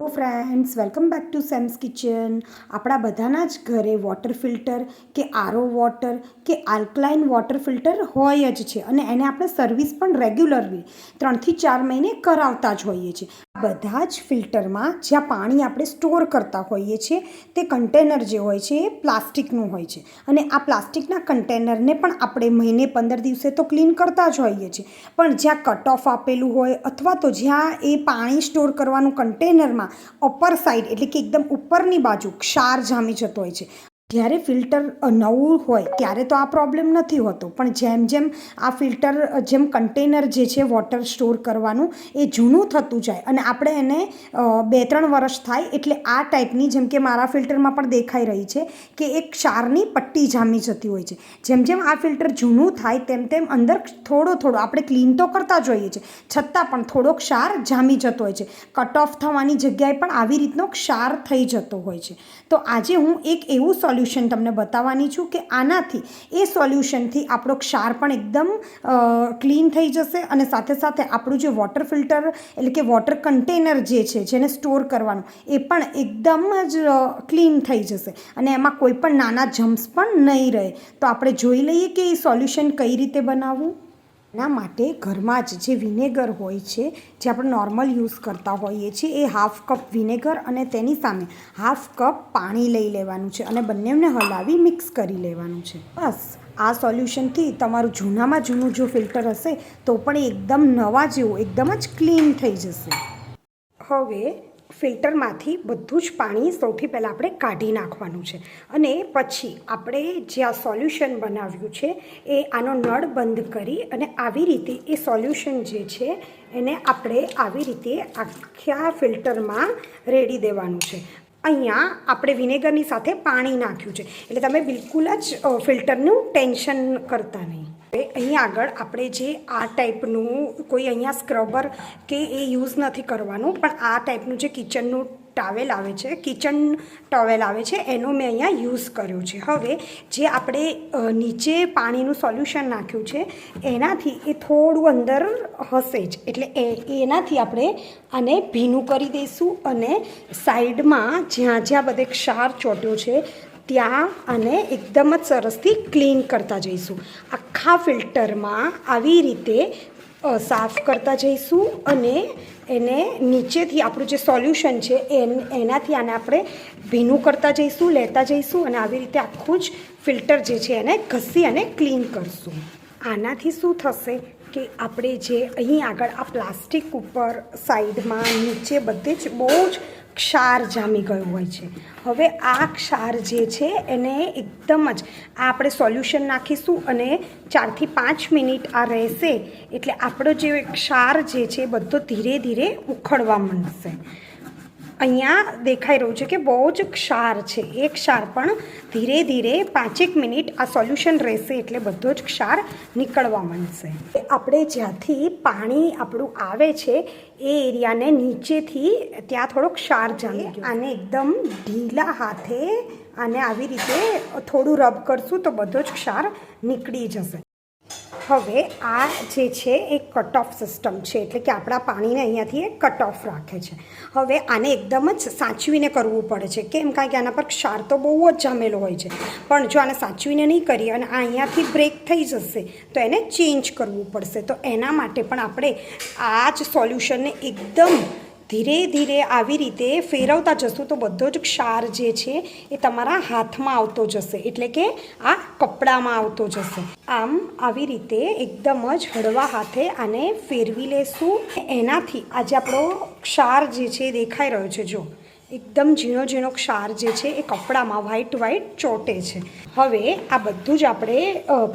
Hello friends welcome back to Sam's kitchen આપણા બધાના જ ઘરે વોટર ફિલ્ટર કે આરો વોટર કે આલ્કલાઇન વોટર ફિલ્ટર હોય જ છે અને એને આપણે સર્વિસ પણ રેગ્યુલરલી ત્રણથી ચાર મહિને કરાવતા જ હોઈએ છીએ. બધા જ ફિલ્ટરમાં જ્યાં પાણી આપણે સ્ટોર કરતા હોઈએ છીએ, તે કન્ટેનર જે હોય છે, એ પ્લાસ્ટિકનું હોય છે. અને આ પ્લાસ્ટિકના કન્ટેનરને પણ આપણે મહિને પંદર દિવસે તો ક્લીન કરતા જ હોઈએ છીએ. પણ જ્યાં કટ ઓફ આપેલું હોય અથવા તો જ્યાં એ પાણી સ્ટોર કરવાનું કન્ટેનરમાં અપર સાઈડ એટલે કે એકદમ ઉપરની બાજુ ક્ષાર જામી જતો હોય છે. જ્યારે ફિલ્ટર નવું હોય ત્યારે તો આ પ્રોબ્લેમ નથી હોતો. પણ જેમ જેમ આ ફિલ્ટર જેમ કન્ટેનર જે છે વોટર સ્ટોર કરવાનું એ જૂનું થતું જાય અને આપણે એને બે ત્રણ વર્ષ થાય એટલે આ ટાઈપની જેમ કે મારા ફિલ્ટરમાં પણ દેખાઈ રહી છે કે એક ક્ષારની પટ્ટી જામી જતી હોય છે. જેમ જેમ આ ફિલ્ટર જૂનું થાય તેમ તેમ અંદર થોડો થોડો, આપણે ક્લીન તો કરતા જોઈએ છીએ છતાં પણ થોડો ક્ષાર જામી જતો હોય છે. કટ ઓફ થવાની જગ્યાએ પણ આવી રીતનો ક્ષાર થઈ જતો હોય છે. તો આજે હું એક એવું સોલ્યુશન તમને બતાવવાની છું કે આનાથી, એ સોલ્યુશનથી આપણો ક્ષાર પણ એકદમ ક્લીન થઈ જશે અને સાથે સાથે આપણું જે વોટર ફિલ્ટર, એટલે કે વોટર કન્ટેનર જે છે, જેને સ્ટોર કરવાનું, એ પણ એકદમ જ ક્લીન થઈ જશે. અને એમાં કોઈ પણ નાના જમ્સ પણ નહીં રહે. તો આપણે જોઈ લઈએ કે એ સોલ્યુશન કઈ રીતે બનાવવું? એના માટે ઘરમાં જ જે વિનેગર હોય છે, જે આપણે નોર્મલ યુઝ કરતા હોઈએ છીએ, એ હાફ કપ વિનેગર અને તેની સામે હાફ કપ પાણી લઈ લેવાનું છે અને બંનેને હલાવી મિક્સ કરી લેવાનું છે. બસ, આ સોલ્યુશનથી તમારું જૂનામાં જૂનું જો ફિલ્ટર હશે, તો પણ એકદમ નવા જેવું, એકદમ જ ક્લીન થઈ જશે. હવે ફિલ્ટરમાંથી બધું જ પાણી સૌથી પહેલાં આપણે કાઢી નાખવાનું છે. અને પછી આપણે જે આ સોલ્યુશન બનાવ્યું છે, એ આનો નળ બંધ કરી અને આવી રીતે એ સોલ્યુશન જે છે, એને આપણે આવી રીતે આખા ફિલ્ટરમાં રેડી દેવાનું છે. અહીંયા આપણે વિનેગરની સાથે પાણી નાખ્યું છે. એટલે તમે બિલકુલ જ ફિલ્ટરનું ટેન્શન કરતા નહીં. હવે અહીંયા આગળ આપણે જે આ ટાઈપનું કોઈ અહીંયા સ્ક્રબર કે એ યુઝ નથી કરવાનું, પણ આ ટાઈપનું જે કિચનનું ટાવેલ આવે છે, કિચન ટોવેલ આવે છે, એનો મેં અહીંયા યુઝ કર્યો છે. હવે જે આપણે નીચે પાણીનું સોલ્યુશન નાખ્યું છે, એનાથી એ થોડું અંદર હશે જ. એટલે એનાથી આપણે આને ભીનું કરી દઈશું અને સાઈડમાં જ્યાં જ્યાં બધે ક્ષાર ચોટ્યો છે ત્યાં અને એકદમ જ સરસથી ક્લીન કરતા જઈશું. આખા ફિલ્ટરમાં આવી રીતે સાફ કરતા જઈશું અને એને નીચેથી આપણું જે સોલ્યુશન છે, એન, એનાથી આને આપણે ભીનું કરતા જઈશું, લેતા જઈશું અને આવી રીતે આખું જ ફિલ્ટર જે છે એને ઘસી અને ક્લીન કરશું. આનાથી શું થશે કે આપણે જે અહીં આગળ આ પ્લાસ્ટિક ઉપર સાઈડમાં નીચે બધે જ બહુ જ ક્ષાર જામી ગયો હોય છે. હવે આ ક્ષાર જે છે એને એકદમ જ આ આપણે સોલ્યુશન નાખીશું અને ચારથી પાંચ મિનિટ આ રહેશે એટલે આપણો જે ક્ષાર જે છે બધો ધીરે ધીરે ઉખડવા માંડશે. અહીંયા દેખાઈ રહ્યું છે કે બહુ જ ક્ષાર છે. એ ક્ષાર પણ ધીરે ધીરે પાંચેક મિનિટ આ સોલ્યુશન રહેશે એટલે બધો જ ક્ષાર નીકળવા માંડશે. આપણે જ્યાંથી પાણી આપણું આવે છે એ એરિયાને નીચેથી ત્યાં થોડો ક્ષાર જામી આને એકદમ ઢીલા હાથે આને આવી રીતે થોડું રબ કરશું તો બધો જ ક્ષાર નીકળી જશે. હવે આ જે છે એ કટ ઓફ સિસ્ટમ છે, એટલે કે આપણા પાણીને અહીંયાથી એ કટ ઓફ રાખે છે. હવે આને એકદમ જ સાચવીને કરવું પડે છે. કેમ? કારણ કે આના પર ક્ષાર તો બહુ જ જામેલો હોય છે. પણ જો આને સાચવીને નહીં કરીએ અને આ અહીંયાથી બ્રેક થઈ જશે, તો એને ચેન્જ કરવું પડશે. તો એના માટે પણ આપણે આ જ સોલ્યુશનને એકદમ ધીરે ધીરે આવી રીતે ફેરવતા જશું તો બધો જ ક્ષાર જે છે એ તમારા હાથમાં આવતો જશે. એટલે કે આ કપડામાં આવતો જશે. આમ આવી રીતે એકદમ જ હળવા હાથે આને ફેરવી લેશું. એનાથી આજે આપણો ક્ષાર જે છે દેખાઈ રહ્યો છે. જો, એકદમ ઝીણો ઝીણો ક્ષાર જે છે એ કપડામાં વ્હાઈટ વ્હાઈટ ચોટે છે. હવે આ બધું જ આપણે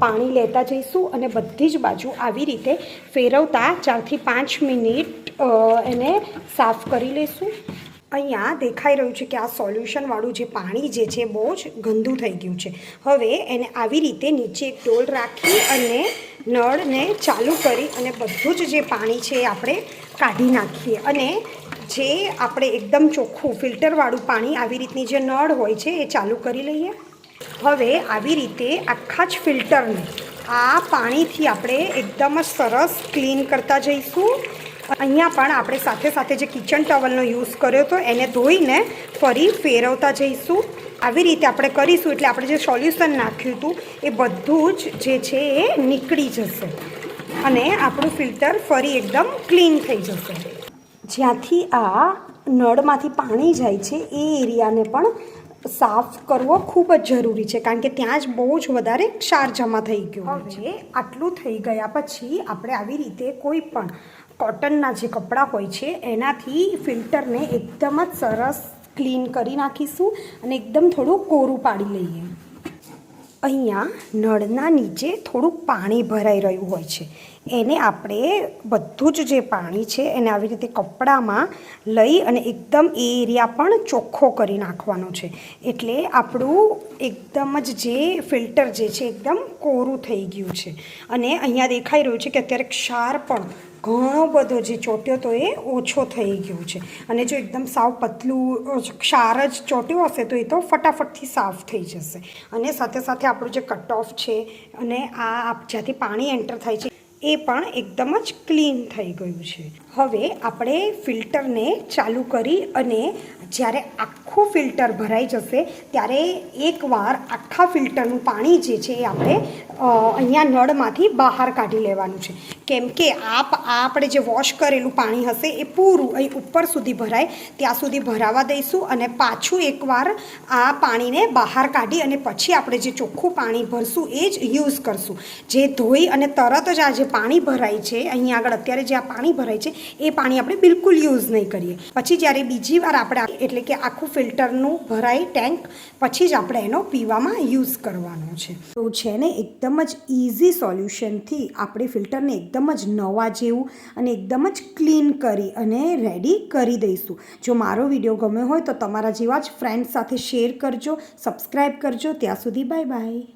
પાણી લેતા જઈશું અને બધી જ બાજુ આવી રીતે ફેરવતા ચારથી પાંચ મિનિટ એને સાફ કરી લઈશું અહીંયા દેખાઈ રહ્યું છે કે આ સોલ્યુશનવાળું જે પાણી જે છે બહુ જ ગંદુ થઈ ગયું છે. હવે એને આવી રીતે નીચે ડોલ રાખી અને નળને ચાલુ કરી અને બધું જ જે પાણી છે એ આપણે કાઢી નાખીએ. અને જે આપણે એકદમ ચોખ્ખું ફિલ્ટરવાળું પાણી આવી રીતની જે નળ હોય છે એ ચાલુ કરી લઈએ. હવે આવી રીતે આખા જ ફિલ્ટરને આ પાણીથી આપણે એકદમ જ સરસ ક્લીન કરતા જઈશું. અહીંયા પણ આપણે સાથે સાથે જે કિચન ટવલનો યુઝ કર્યો હતો, એને ધોઈને ફરી ફેરવતા જઈશું. આવી રીતે આપણે કરીશું, એટલે આપણે જે સોલ્યુશન નાખ્યું હતું, એ બધું જ જે છે એ નીકળી જશે. અને આપણું ફિલ્ટર ફરી એકદમ ક્લીન થઈ જશે. જ્યાંથી આ નળમાંથી પાણી જાય છે, એ એરિયાને પણ સાફ કરવો ખૂબ જ જરૂરી છે, કારણ કે ત્યાં જ બહુ જ વધારે ક્ષાર જમા થઈ ગયો છે. આટલું થઈ ગયા પછી આપણે આવી રીતે કોઈ પણ કોટનના જે કપડાં હોય છે, એનાથી ફિલ્ટરને એકદમ જ સરસ ક્લીન કરી નાખીશું અને એકદમ થોડું કોરું પાડી લઈએ. અહીંયા નળના નીચે થોડુંક પાણી ભરાઈ રહ્યું હોય છે. એને આપણે બધું જ જે પાણી છે, એને આવી રીતે કપડામાં લઈ અને એકદમ એ એરિયા પણ ચોખ્ખો કરી નાખવાનો છે. એટલે આપણું એકદમ જ જે ફિલ્ટર જે છે, એકદમ કોરું થઈ ગયું છે. અને અહીંયા દેખાઈ રહ્યું છે કે અત્યારે ક્ષાર પણ ઘણો બધો જે ચોટ્યો તો એ ઓછો થઈ ગયો છે. અને જો એકદમ સાવ પતલું ક્ષાર જ ચોટ્યો હશે તો એ તો ફટાફટથી સાફ થઈ જશે. અને સાથે સાથે આપણું જે કટ ઓફ છે અને આ જ્યાંથી પાણી એન્ટર થાય છે, એ પણ એકદમ જ ક્લીન થઈ ગયું છે. હવે આપણે ફિલ્ટરને ચાલુ કરી અને જ્યારે આખું ફિલ્ટર ભરાઈ જશે, ત્યારે એકવાર આખા ફિલ્ટરનું પાણી જે છે એ આપણે અહીંયા નળમાંથી બહાર કાઢી લેવાનું છે. કેમ કે આપ, આ આપણે જે વોશ કરેલું પાણી હશે, એ પૂરું અહીં ઉપર સુધી ભરાય, ત્યાં સુધી ભરાવા દઈશું અને પાછું એકવાર આ પાણીને બહાર કાઢી અને પછી આપણે જે ચોખ્ખું પાણી ભરશું, એ જ યુઝ કરશું. જે ધોઈ અને તરત જ આ જે પાણી ભરાય છે અહીંયા આગળ અત્યારે જે આ પાણી ભરાય છે, એ પાણી આપણે બિલકુલ યુઝ નહીં કરીએ. પછી જ્યારે બીજી વાર આપણે એટલે કે આખું ફિલ્ટરનું ભરાય ટેન્ક પછી જ આપણે એનો પીવામાં યુઝ કરવાનો છે. તો છે ને, એકદમ જ ઇઝી સોલ્યુશનથી આપણે ફિલ્ટરને એકદમ જ નવા જેવું અને એકદમ જ ક્લીન કરી અને રેડી કરી દઈશું. જો મારો વીડિયો ગમ્યો હોય તો તમારા જેવા જ ફ્રેન્ડ્સ સાથે શેર કરજો સબસ્ક્રાઈબ કરજો. ત્યાં સુધી બાય બાય.